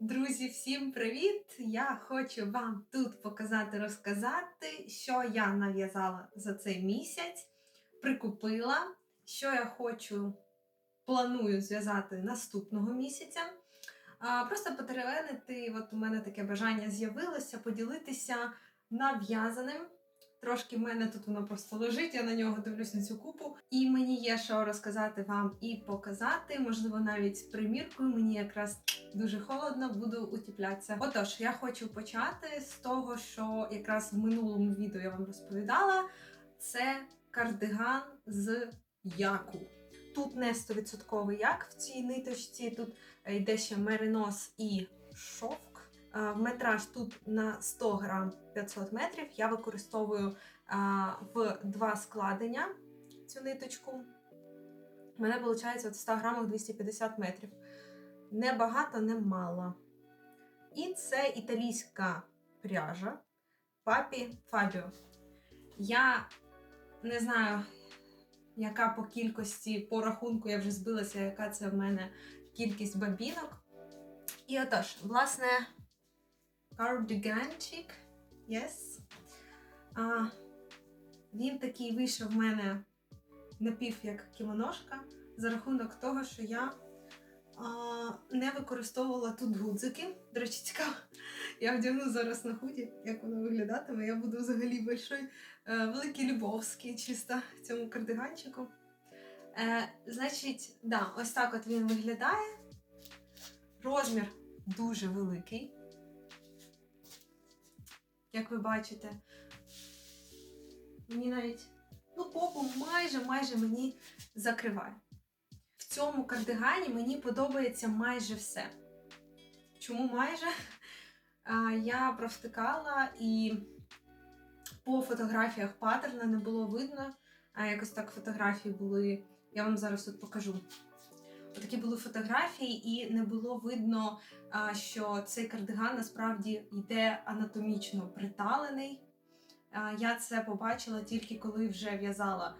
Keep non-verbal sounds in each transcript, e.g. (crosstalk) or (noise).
Друзі, всім привіт! Я хочу вам тут показати, розказати, що я нав'язала за цей місяць, прикупила, що я хочу, планую зв'язати наступного місяця. Просто потеревенити, от у мене таке бажання з'явилося поділитися нав'язаним. Трошки в мене тут воно просто лежить, я на нього дивлюсь на цю купу. І мені є що розказати вам і показати, можливо, навіть з приміркою. Мені якраз дуже холодно, буду утіплятися. Отож, я хочу почати з того, що якраз в минулому відео я вам розповідала. Це кардиган з яку. Тут не 100% як в цій ниточці, тут йде ще меринос і шовк. А, Метраж тут на 100 грам 500 метрів. Я використовую в два складення цю ниточку. У мене виходить от 100 грамах 250 метрів. Не багато, не мало. І це італійська пряжа папі Фабіо. Я не знаю, яка по кількості, по рахунку я вже збилася, яка це в мене кількість бабінок. І отож, власне, кардиганчик. Yes. А, він такий вийшов в мене напів як кімоношка за рахунок того, що я а, не використовувала тут гудзики. До речі, цікаво. Я вдягну зараз на худі, як воно виглядатиме. Я буду взагалі большой, е, великий Любовський, чисто цьому кардиганчику. Е, значить, да, ось так от він виглядає. Розмір дуже великий. Як ви бачите, мені навіть ну, попу майже майже мені закриває. В цьому кардигані мені подобається майже все. Чому майже? Я провтикала і по фотографіях паттерна не було видно. А якось так фотографії були. Я вам зараз тут покажу. Такі були фотографії, і не було видно, що цей кардиган насправді йде анатомічно приталений. Я це побачила тільки коли вже в'язала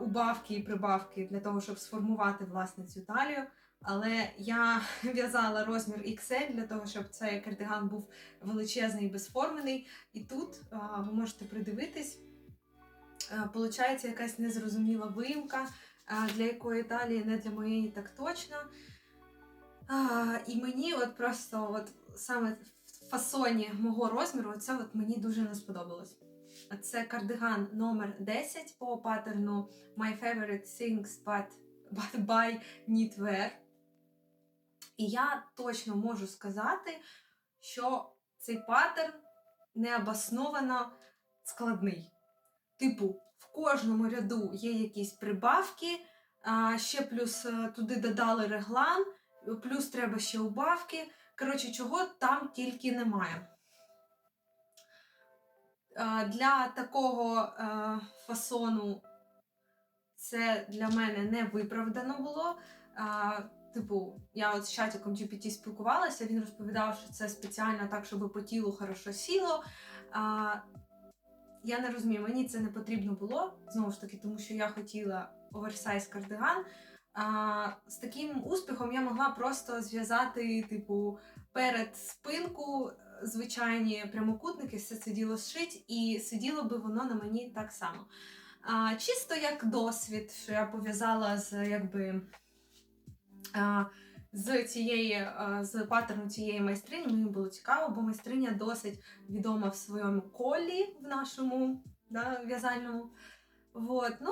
убавки і прибавки для того, щоб сформувати власне цю талію. Але я (laughs) в'язала розмір XL для того, щоб цей кардиган був величезний і безформений. І тут ви можете придивитись, получається якась незрозуміла виїмка, для якої талії, не для моєї так точно. І мені от просто от саме в фасоні мого розміру, це от мені дуже не сподобалось. Це кардиган номер 10 по паттерну My Favorite Things but, but by Knitwear. І я точно можу сказати, що цей паттерн необосновано складний. Типу, в кожному ряду є якісь прибавки, ще плюс е, туди додали реглан, плюс треба ще убавки. Коротше, чого там тільки немає. Е, Для такого е, фасону це для мене не виправдано було. Типу, я от з чатиком GPT спілкувалася, він розповідав, що це спеціально так, щоб по тілу хорошо сіло. Я не розумію, мені це не потрібно було, знову ж таки, тому що я хотіла оверсайз кардиган. А, з таким успіхом я могла просто зв'язати, типу, перед спинку звичайні прямокутники, все це діло зшить, і сиділо би воно на мені так само. А, чисто як досвід, що я пов'язала з якби. А, з цієї з паттерну цієї майстрині мені було цікаво, бо майстриня досить відома в своєму колі в нашому да, в'язальному. Вот, ну,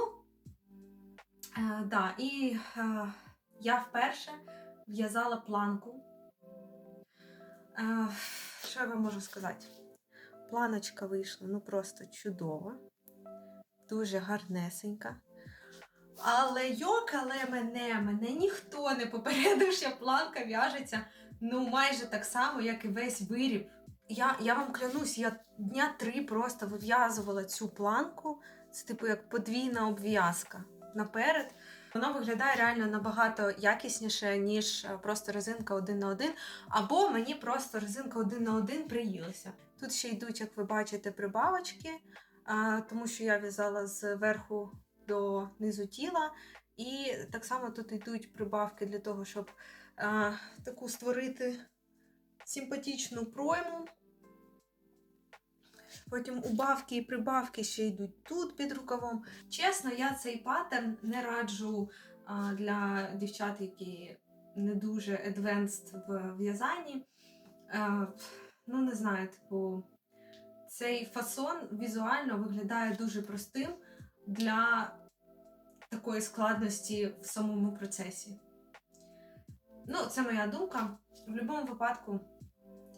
е, да, і е, я вперше в'язала планку. Е, що я вам можу сказати? Планочка вийшла ну просто чудова, дуже гарнесенька. Але йокале мене, мене ніхто не попередив, що планка в'яжеться ну майже так само, як і весь виріб. Я, я вам клянусь, я дня три просто вив'язувала цю планку. Це типу як подвійна обв'язка наперед. Вона виглядає реально набагато якісніше, ніж е, просто резинка один на один. Або мені просто резинка один на один приїлася. Тут ще йдуть, як ви бачите, прибавочки, тому що я в'язала зверху до низу тіла. І так само тут йдуть прибавки для того, щоб а, таку створити симпатичну пройму. Потім убавки і прибавки ще йдуть тут під рукавом. Чесно, я цей паттерн не раджу а, для дівчат, які не дуже advanced в в'язанні. Е, ну, не знаю, типу, цей фасон візуально виглядає дуже простим для такої складності в самому процесі. Ну, це моя думка. В будь-якому випадку,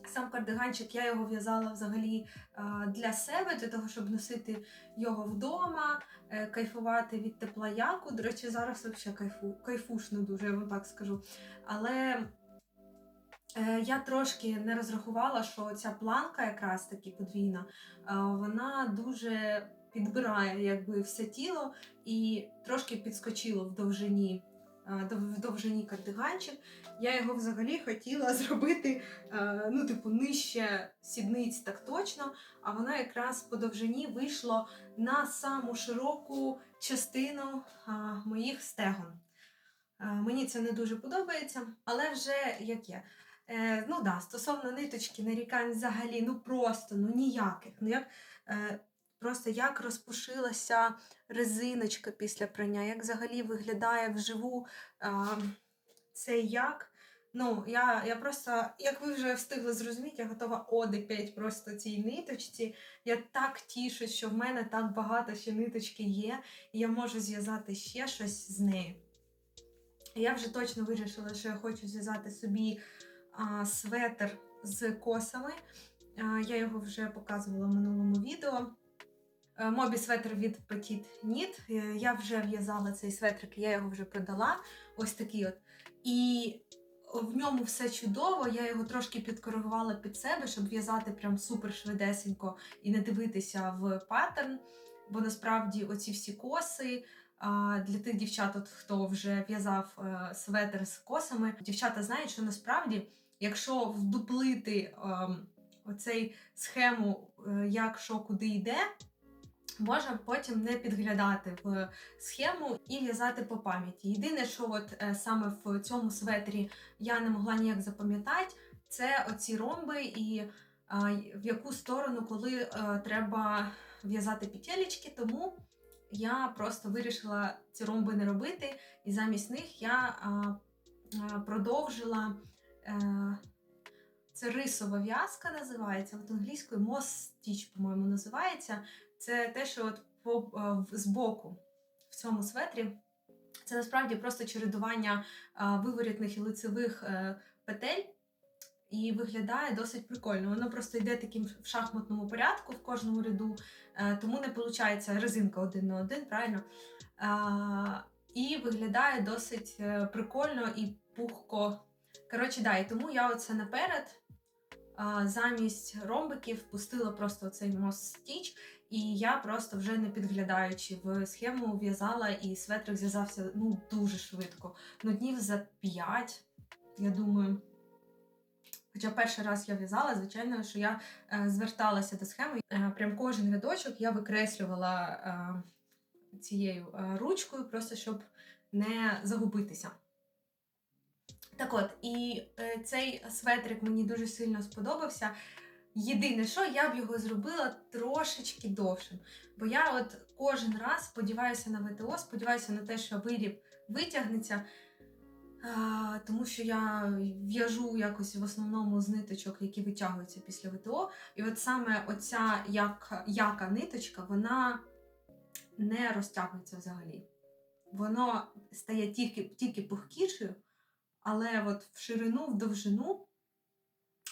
сам кардиганчик я його в'язала взагалі е, для себе, для того, щоб носити його вдома, е, кайфувати від тепла яку. До речі, зараз взагалі кайфу, кайфушно дуже, я вам так скажу. Але е, я трошки не розрахувала, що ця планка, якраз таки подвійна, вона дуже підбирає якби все тіло і трошки підскочило в довжині. е, В довжині кардиганчик. Я його взагалі хотіла (laughs) зробити, е, ну, типу, нижче сідниць так точно, а воно якраз по довжині вийшло на саму широку частину моїх стегон. Е, Мені це не дуже подобається, але вже як є. Е, ну да, стосовно ниточки нарікань взагалі, ну просто, ну ніяких. Ну як, е, просто як розпушилася резиночка після прання, як взагалі виглядає вживу е, цей як. Ну, я, я просто, як ви вже встигли зрозуміти, я готова оди 5 просто цій ниточці. Я так тішусь, що в мене так багато ще ниточки є, і я можу зв'язати ще щось з нею. Я вже точно вирішила, що я хочу зв'язати собі а, светр з косами. А, я його вже показувала в минулому відео. Е, Мобі светр від Petit Knit. Е, Я вже в'язала цей светрик, я його вже продала. Ось такий от. І в ньому все чудово. Я його трошки підкоригувала під себе, щоб в'язати прям супер швидесенько і не дивитися в паттерн. Бо насправді оці всі коси. Для тих дівчат, от, хто вже в'язав е, светр з косами, дівчата знають, що насправді, якщо вдуплити ем, оцей схему, як що куди йде, можна потім не підглядати в схему і в'язати по пам'яті. Єдине, що от е, саме в цьому светрі я не могла ніяк запам'ятати, це оці ромби і в яку сторону, коли е, треба в'язати петелечки, тому я просто вирішила ці ромби не робити, і замість них я продовжила. Е, це рисова в'язка називається, от англійською moss stitch, по-моєму, називається. Це те, що от по, е, в- в цьому светрі. Це насправді просто чередування виворітних і лицевих е, петель. І виглядає досить прикольно. Воно просто йде таким в шахматному порядку в кожному ряду, е, тому не виходить резинка один на один, правильно? І виглядає досить е, прикольно і пухко. Коротше, да, і тому я оце наперед замість ромбиків пустила просто цей мост стіч, і я просто вже не підглядаючи в схему в'язала, і светрик зв'язався ну, дуже швидко. Ну, днів за 5, я думаю. Хоча перший раз я в'язала, звичайно, що я е, зверталася до схеми. Е, прям кожен рядочок я викреслювала е, цією е, ручкою, просто щоб не загубитися. Так от, і е, цей светрик мені дуже сильно сподобався. Єдине, що я б його зробила трошечки довшим. Бо я от кожен раз сподіваюся на ВТО, сподіваюся на те, що виріб витягнеться. А, тому що я в'яжу якось в основному з ниточок, які витягуються після ВТО. І от саме оця як, яка ниточка, вона не розтягується взагалі. Воно стає тільки, тільки пухкішою, але от в ширину, в довжину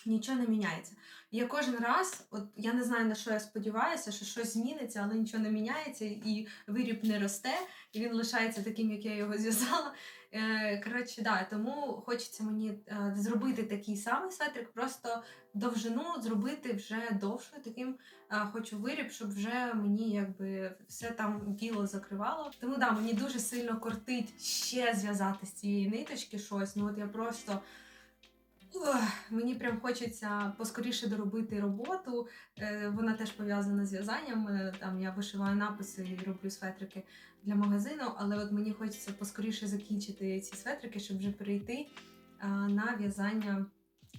нічого не міняється. Я кожен раз, от я не знаю на що я сподіваюся, що щось зміниться, але нічого не міняється, і виріб не росте, і він лишається таким, як я його (laughs) зв'язала. Е, Коротше, да, тому хочеться мені е, зробити такий самий светрик, просто довжину зробити вже довшою. Таким е, хочу виріб, щоб вже мені якби все там діло закривало. Тому да, мені дуже сильно кортить ще зв'язати з цієї ниточки щось. Ну от я просто. Мені прям хочеться поскоріше доробити роботу. Е, Вона теж пов'язана з в'язанням. Е, Там я вишиваю написи і роблю светрики для магазину, але от мені хочеться поскоріше закінчити ці светрики, щоб вже перейти на в'язання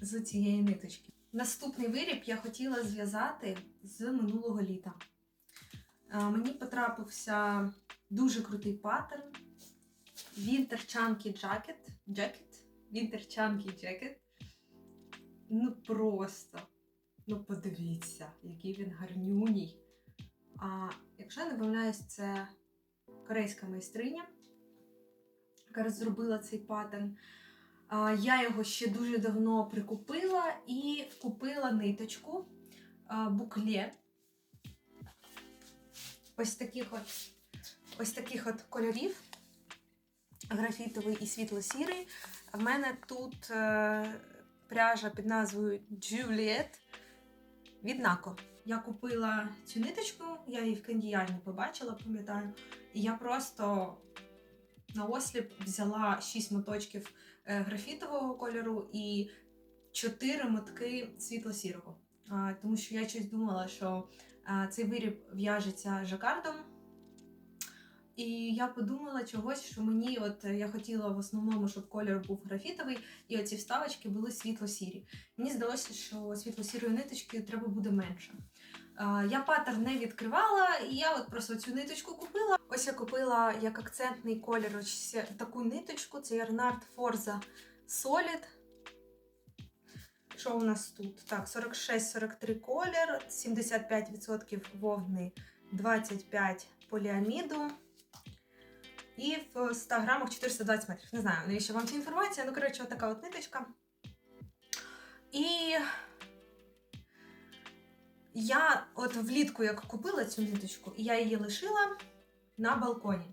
з цієї ниточки. Наступний виріб я хотіла зв'язати з минулого літа. Мені потрапився дуже крутий паттерн. Chunky Jacket. Jacket? Chunky Jacket. Ну просто. Ну подивіться, який він гарнюній. А якщо я не помиляюсь, це корейська майстриня, яка розробила цей паттерн. А, Я його ще дуже давно прикупила і купила ниточку а, букле. Ось таких от, ось таких от кольорів. Графітовий і світло-сірий. В мене тут е, пряжа під назвою Juliet від Нако. Я купила цю ниточку, я її в кандіяльні побачила, пам'ятаю. І я просто на осліп взяла 6 моточків е, графітового кольору і 4 мотки світло-сірого. Тому що я щось думала, що цей виріб в'яжеться жакардом. І я подумала чогось, що мені, от я хотіла в основному, щоб колір був графітовий, і оці вставочки були світло-сірі. Мені здалося, що світло-сірої ниточки треба буде менше. Я паттерн не відкривала, і я от просто цю ниточку купила. Ось я купила як акцентний колір ось таку ниточку. Це Ярнард Forza Solid. Що у нас тут? Так, 46-43 колір, 75% вовни, 25 поліаміду. І в 100 грамах 420 метрів. Не знаю, навіщо вам ця інформація. Ну, коротше, така от ниточка. І я от влітку як купила цю ниточку, і я її лишила на балконі.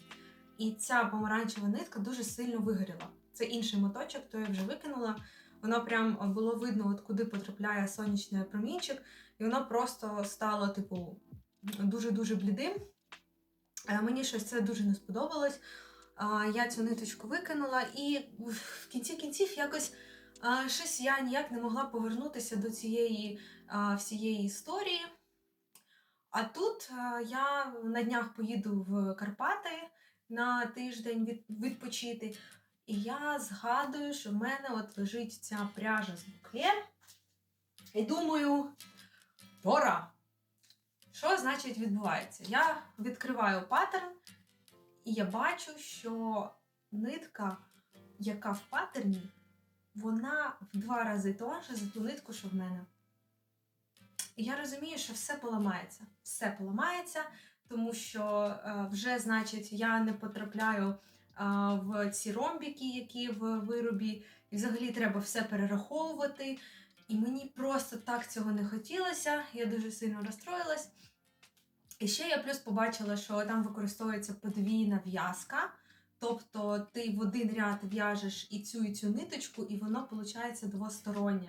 І ця помаранчева нитка дуже сильно вигоріла. Це інший моточок, то я вже викинула. Воно прям було видно, от куди потрапляє сонячний промінчик, і воно просто стало, типу, дуже-дуже блідим. Е, Мені щось це дуже не сподобалось. Я цю ниточку викинула, і в кінці кінців якось щось я ніяк не могла повернутися до цієї всієї історії. А тут я на днях поїду в Карпати на тиждень відпочити. І я згадую, що в мене от лежить ця пряжа з букле. І думаю, пора! Що значить відбувається? Я відкриваю паттерн, і я бачу, що нитка, яка в паттерні, вона в два рази тонша за ту нитку, що в мене. І я розумію, що все поламається. Все поламається, тому що е, вже, значить, я не потрапляю е, в ці ромбіки, які в виробі, і взагалі треба все перераховувати. І мені просто так цього не хотілося. Я дуже сильно розстроїлась. І ще я плюс побачила, що там використовується подвійна в'язка. Тобто ти в один ряд в'яжеш і цю, і цю ниточку, і воно виходить двостороннє.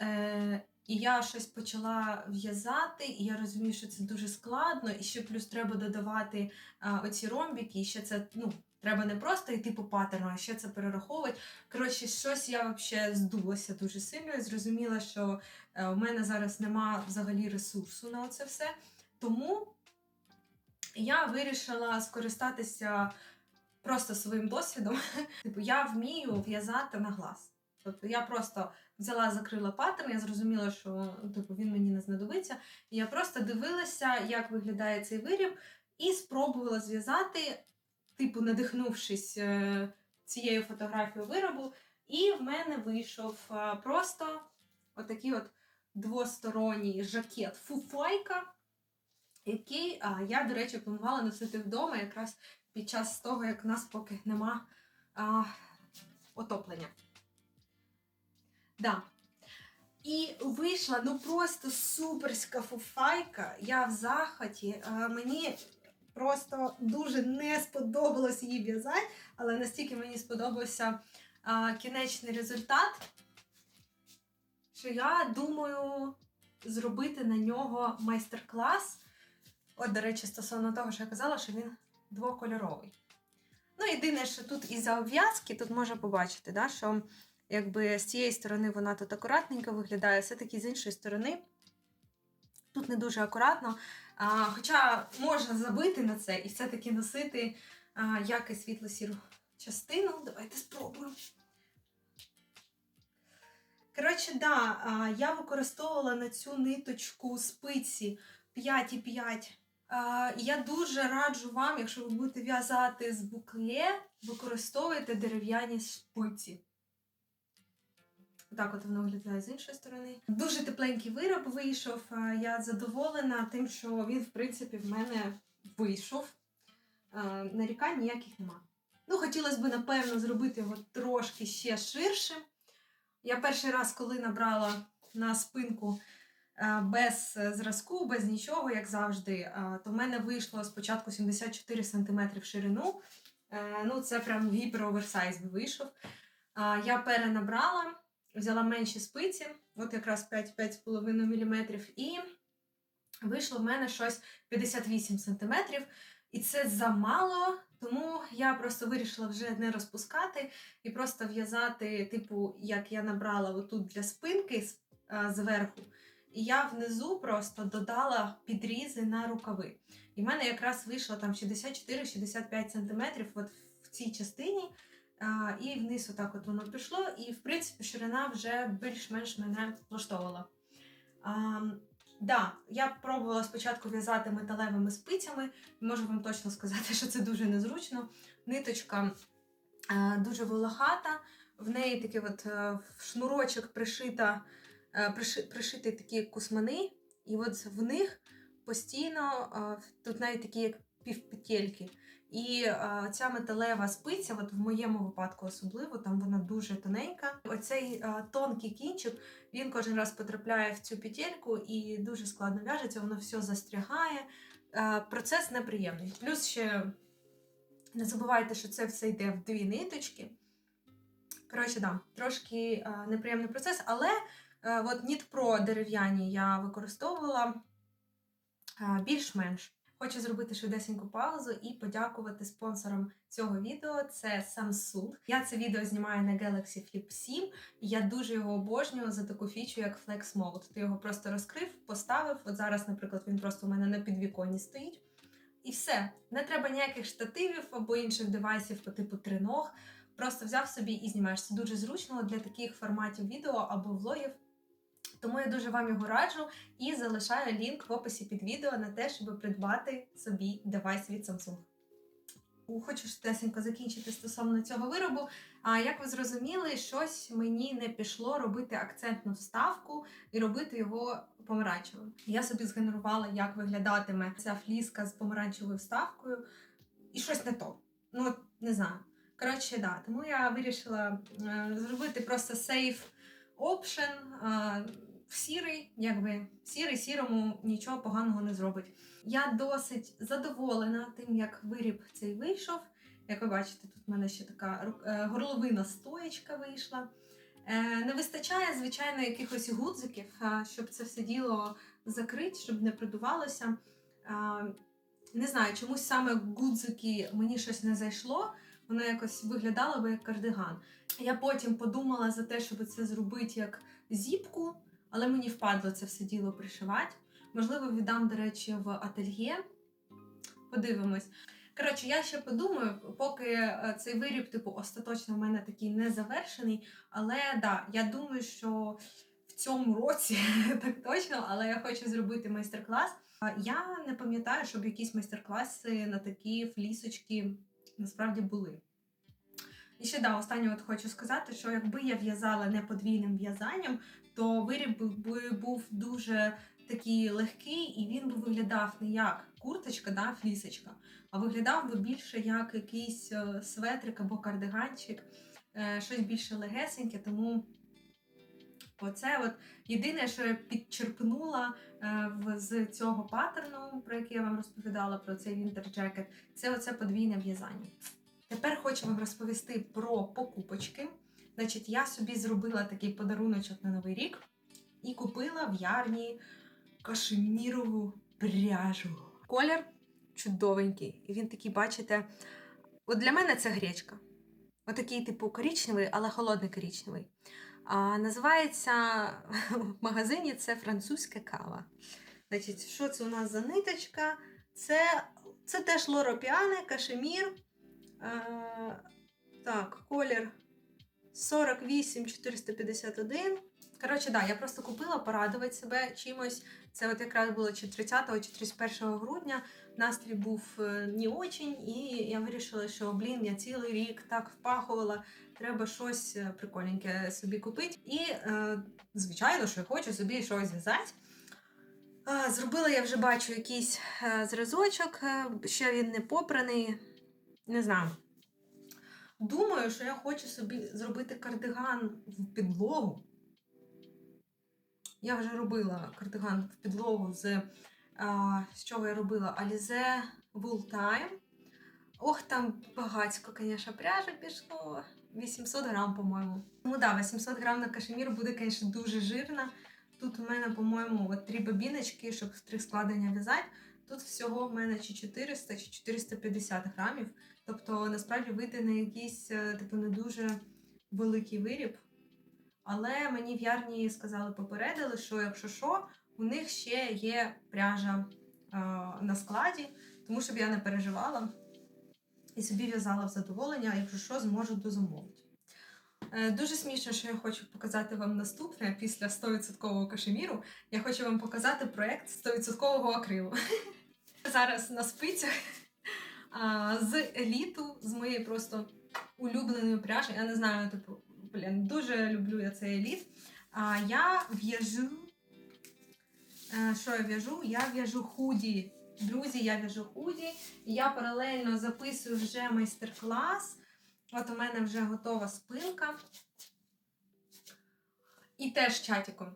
Е, і я щось почала в'язати, і я розумію, що це дуже складно, і ще плюс треба додавати а, оці ромбіки, і ще це ну, треба не просто йти по паттерну, а ще це перераховувати. Коротше, щось я взагалі здулася дуже сильно і зрозуміла, що е, у мене зараз нема взагалі ресурсу на це все. Тому я вирішила скористатися просто своїм досвідом. (laughs) Типу, я вмію в'язати на глаз. Тобто я просто взяла, закрила паттерн, я зрозуміла, що типу, він мені не знадобиться. І я просто дивилася, як виглядає цей виріб, і спробувала зв'язати, типу, надихнувшись е, цією фотографією виробу. І в мене вийшов е, просто отакий от двосторонній жакет фуфайка, який я, до речі, планувала носити вдома якраз під час того, як у нас поки нема а, отоплення. Да. І вийшла ну просто суперська фуфайка. Я в захваті. А, мені просто дуже не сподобалось її в'язати, але настільки мені сподобався а, кінечний результат, що я думаю зробити на нього майстер-клас. От, до речі, стосовно того, що я казала, що він двокольоровий. Ну, єдине, що тут із-за обв'язки, тут можна побачити, да, що якби з цієї сторони вона тут акуратненько виглядає, все-таки з іншої сторони тут не дуже акуратно. А, Хоча можна забити на це і все-таки носити а, як світло-сіру частину. Давайте спробуємо. Коротше, да, а, я використовувала на цю ниточку спиці 5,5. А, Я дуже раджу вам, якщо ви будете в'язати з букле, використовуйте дерев'яні спиці. Так от воно виглядає з іншої сторони. Дуже тепленький вироб вийшов. Я задоволена тим, що він, в принципі, в мене вийшов. Нарікань ніяких нема. Ну, хотілося б, напевно, зробити його трошки ще ширшим. Я перший раз, коли набрала на спинку без зразку, без нічого, як завжди, то в мене вийшло спочатку 74 см ширину. Ну, це прям гіпероверсайз вийшов. Я перенабрала, взяла менші спиці, от якраз 5-5,5 мм, і вийшло в мене щось 58 см. І це замало, тому я просто вирішила вже не розпускати і просто в'язати, типу, як я набрала отут для спинки а, зверху. І я внизу просто додала підрізи на рукави. І в мене якраз вийшло там 64-65 см от в цій частині. А, і вниз отак от воно пішло, і в принципі ширина вже більш-менш мене влаштовувала. А, да, я пробувала спочатку в'язати металевими спицями, можу вам точно сказати, що це дуже незручно. Ниточка е, дуже волохата, в неї такий от е, в шнурочок пришита, е, приши, пришиті такі кусмани, і от в них постійно е, тут навіть такі як півпетельки. І е, ця металева спиця, от в моєму випадку особливо, там вона дуже тоненька. Оцей е, тонкий кінчик, він кожен раз потрапляє в цю петельку і дуже складно в'яжеться, воно все застрягає. Е, процес неприємний. Плюс ще не забувайте, що це все йде в дві ниточки. Коротше, да, трошки е, неприємний процес, але е, от Pro дерев'яні я використовувала більш-менш. Хочу зробити швидесеньку паузу і подякувати спонсорам цього відео. Це Samsung. Я це відео знімаю на Galaxy Flip 7, і я дуже його обожнюю за таку фічу, як Flex Mode. Ти його просто розкрив, поставив. От зараз, наприклад, він просто у мене на підвіконні стоїть. І все. Не треба ніяких штативів або інших девайсів по типу триног. Просто взяв собі і знімаєш. Це дуже зручно для таких форматів відео або влогів. Тому я дуже вам його раджу і залишаю лінк в описі під відео на те, щоб придбати собі девайс від Samsung. Хочу швидесенько закінчити стосовно цього виробу. А як ви зрозуміли, щось мені не пішло робити акцентну вставку і робити його помаранчевим. Я собі згенерувала, як виглядатиме ця фліска з помаранчевою вставкою, і щось не то. Ну, не знаю. Коротше, да, тому я вирішила е, зробити просто сейф option сірий, якби сірий сірому нічого поганого не зробить. Я досить задоволена тим, як виріб цей вийшов. Як ви бачите, тут в мене ще така е, горловина стоєчка вийшла. Е, Не вистачає, звичайно, якихось гудзиків, щоб це все діло закрити, щоб не придувалося. Не знаю, чомусь саме гудзики мені щось не зайшло, воно якось виглядало би як кардиган. Я потім подумала за те, щоб це зробити як зіпку, але мені впадло це все діло пришивати. Можливо, віддам, до речі, в ательє. Подивимось. Коротше, я ще подумаю, поки е, цей виріб, типу, остаточно в мене такий не завершений. Але да, я думаю, що в цьому році (laughs) так точно, але я хочу зробити майстер-клас. Я не пам'ятаю, щоб якісь майстер-класи на такі флісочки насправді були. І ще да, останнє от хочу сказати, що якби я в'язала не подвійним в'язанням, то виріб би був дуже такий легкий, і він би виглядав не як курточка, да, флісочка, а виглядав би більше як якийсь е, светрик або кардиганчик, е, щось більше легесеньке. Тому оце от єдине, що я підчерпнула е, з цього паттерну, про який я вам розповідала, про цей Jacket, це оце подвійне в'язання. Тепер хочу вам розповісти про покупочки. Значить, я собі зробила такий подаруночок на Новий рік і купила в ярні кашемірову пряжу. Колір чудовенький. І він такий, бачите, от для мене це гречка. Отакий, типу, коричневий, але холодний коричневий. А, називається в магазині це французька кава. Значить, що це у нас за ниточка? Це, це теж лоропіане, кашемір. Е, так, колір 48 451. Коротше, да, я просто купила порадувати себе чимось. Це от якраз було чи 30 чи 31 грудня. Настрій був е, не очень, і я вирішила, що блін, я цілий рік так впахувала, треба щось е, прикольненьке собі купити. І, е, звичайно, що я хочу собі щось зв'язати. Зробила я вже бачу якийсь зразочок, ще він не попраний. Не знаю. Думаю, що я хочу собі зробити кардиган в підлогу. Я вже робила кардиган в підлогу з, а, з чого я робила Alize Wool Time. Ох, там багатько, звісно, пряжа пішло. 800 грам, по-моєму. Ну да, 800 грам на кашемір буде, звісно, дуже жирно. Тут у мене, по-моєму, от три бобіночки, щоб три складення в'язати. Тут всього в мене чи 400, чи 450 грамів. Тобто, насправді, вийде на якийсь е, типу не дуже великий виріб. Але мені в ярні сказали, попередили, що якщо що, у них ще є пряжа е, на складі, тому щоб я не переживала і собі в'язала в задоволення, якщо що, зможу дозамовити. Е, Дуже смішно, що я хочу показати вам наступне після 100% кашеміру. Я хочу вам показати проект 100% акрилу. (laughs) Зараз на спицях а, з еліту, з моєї просто улюбленої пряжі. Я не знаю, типу, блін, дуже люблю я цей еліт. А, я в'яжу. е, Що я в'яжу? Я в'яжу худі. Друзі, я в'яжу худі. І я паралельно записую вже майстер-клас. От у мене вже готова спинка. І теж чатиком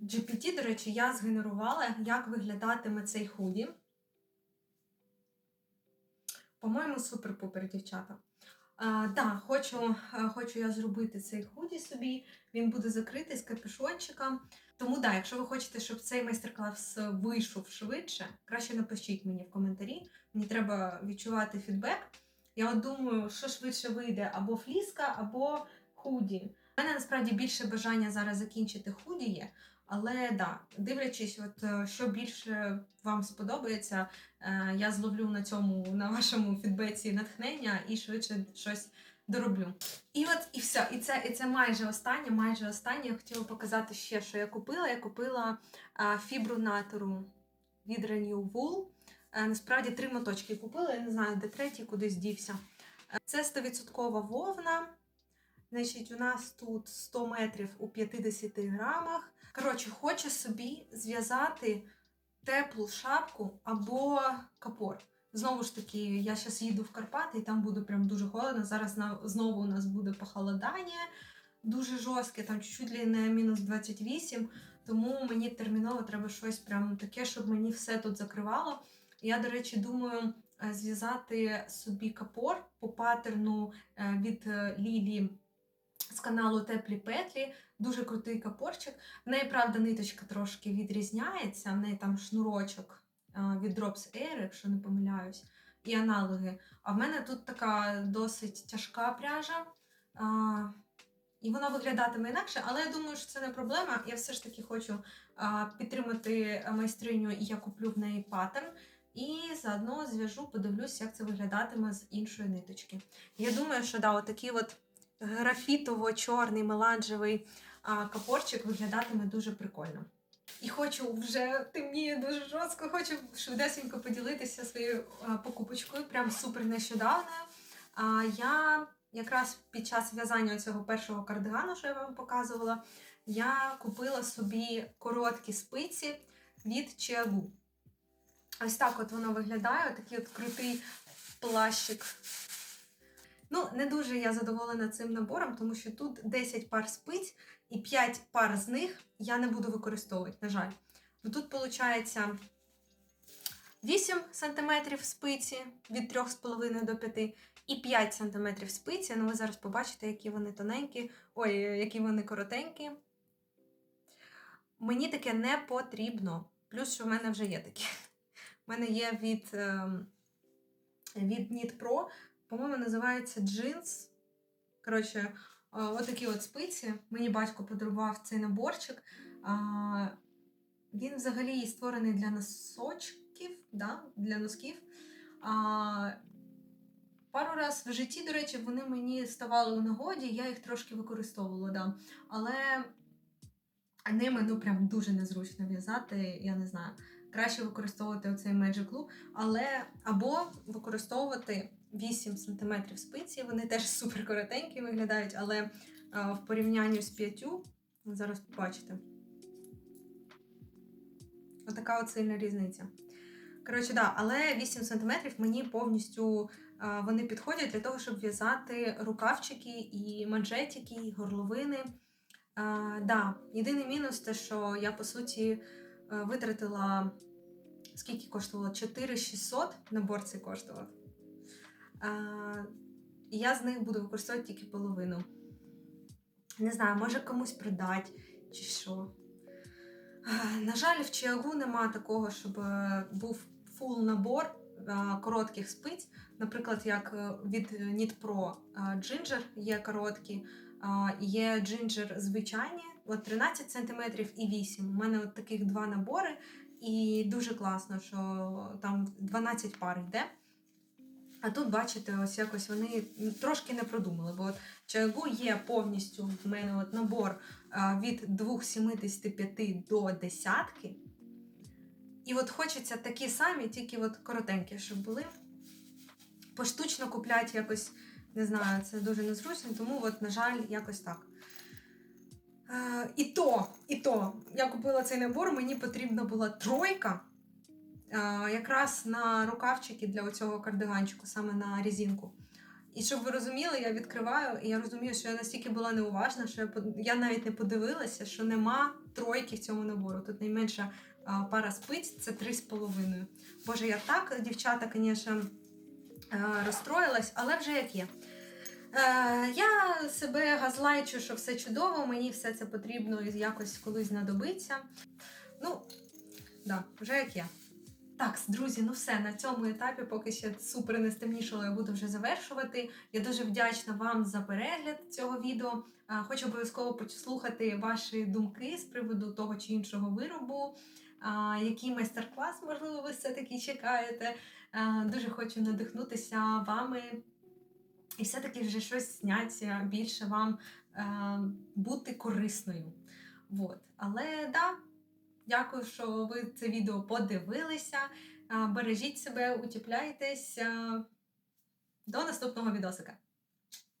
GPT, до речі, я згенерувала, як виглядатиме цей худі. По-моєму, супер-пупер, дівчата. Да, хочу, хочу я зробити цей худі собі. Він буде закритий з капюшончиком. Тому да, якщо ви хочете, щоб цей майстер-клас вийшов швидше, краще напишіть мені в коментарі. Мені треба відчувати фідбек. Я от думаю, що швидше вийде або фліска, або худі. У мене насправді більше бажання зараз закінчити худі є. Але да, дивлячись, от е, що більше вам сподобається, е, я зловлю на цьому на вашому фідбеці натхнення і швидше щось дороблю. І от і все. І це, і це майже останнє, майже останнє. Я хотіла показати ще, що я купила. Я купила а, фібру натору від Renew Wool. Е, Насправді три моточки купила, я не знаю, де третій кудись дівся. Е, Це 100% вовна. Значить, у нас тут 100 метрів у 50 грамах. Коротше, хочу собі зв'язати теплу шапку або капор. Знову ж таки, я зараз їду в Карпати, і там буде прям дуже холодно. Зараз на, знову у нас буде похолодання, дуже жорстке, там чуть-чуть не мінус 28. Тому мені терміново треба щось прям таке, щоб мені все тут закривало. Я, до речі, думаю е, зв'язати собі капор по паттерну е, від е, Лілі з каналу Теплі Петлі. Дуже крутий капорчик. В неї, правда, ниточка трошки відрізняється, в неї там шнурочок е, від Drops Air, якщо не помиляюсь, і аналоги. А в мене тут така досить тяжка пряжа. І вона виглядатиме інакше, але я думаю, що це не проблема. Я все ж таки хочу а, підтримати майстриню, і я куплю в неї паттерн. І заодно зв'яжу, подивлюсь, як це виглядатиме з іншої ниточки. Я думаю, що да, отакий от графітово-чорний меланжевий а, капорчик виглядатиме дуже прикольно. І хочу вже темніє дуже жорстко, хочу швидесенько поділитися своєю покупочкою, прям супер нещодавно. А, я якраз під час в'язання цього першого кардигану, що я вам показувала, я купила собі короткі спиці від Чиагу. Ось так от воно виглядає, такий от крутий плащик. Ну, не дуже я задоволена цим набором, тому що тут 10 пар спиць, і 5 пар з них я не буду використовувати, на жаль. Бо тут виходить 8 см спиці від 3,5 до 5 і 5 см спиці. Ну, ви зараз побачите, які вони тоненькі, ой, які вони коротенькі. Мені таке не потрібно. Плюс, що в мене вже є такі. (laughs) У мене є від, ем, від Knit Pro, по-моєму, називається джинс. Коротше, а, от спиці. Мені батько подарував цей наборчик. Він взагалі створений для носочків, да? для носків. Пару раз в житті, до речі, вони мені ставали у нагоді, я їх трошки використовувала, да. але ними ну прям дуже незручно в'язати, я не знаю. Краще використовувати оцей Magic Glue, але або використовувати 8 см спиці, вони теж (laughs) супер коротенькі виглядають, але в порівнянні з 5, зараз побачите. Отака от сильна різниця. Коротше, да, але 8 см мені повністю а, вони підходять для того, щоб в'язати рукавчики і манжетики, і горловини. А, да, єдиний мінус те, що я по суті витратила скільки коштувало? 4600 набор цей коштував. І я з них буду використовувати тільки половину. Не знаю, може комусь продати чи що. На жаль, в Чиагу нема такого, щоб е, був фул набор е, коротких спиць. Наприклад, як е, від Knit Pro е, є короткі, є Ginger звичайні, от 13 см і 8. У мене от таких два набори, і дуже класно, що там 12 пар йде. А тут, бачите, ось якось вони трошки не продумали, бо от Чайгу є повністю в мене от набор від 2,75 до десятки. І от хочеться такі самі, тільки от коротенькі, щоб були. Поштучно куплять якось, не знаю, це дуже незручно, тому, от, на жаль, якось так. Е, і то, і то, я купила цей набор, мені потрібна була тройка. е, якраз на рукавчики для цього кардиганчику, саме на резинку. І щоб ви розуміли, я відкриваю, і я розумію, що я настільки була неуважна, що я, я навіть не подивилася, що нема тройки в цьому набору. Тут найменша а, пара спиць це 3,5. Боже, я так, дівчата, звісно, е, розстроїлась, але вже як є. Е, я себе газлайчу, що все чудово, мені все це потрібно якось колись знадобиться. Ну, да, вже як є. Так, друзі, ну все на цьому етапі, поки ще супер не стемнішало, я буду вже завершувати. Я дуже вдячна вам за перегляд цього відео. Хочу обов'язково послухати ваші думки з приводу того чи іншого виробу. Який майстер-клас, можливо, ви все-таки чекаєте. Дуже хочу надихнутися вами і все-таки вже щось зняття більше вам е, бути корисною. От. Але да, дякую, що ви це відео подивилися. Е, Бережіть себе, утіпляйтесь. Е, До наступного відосика.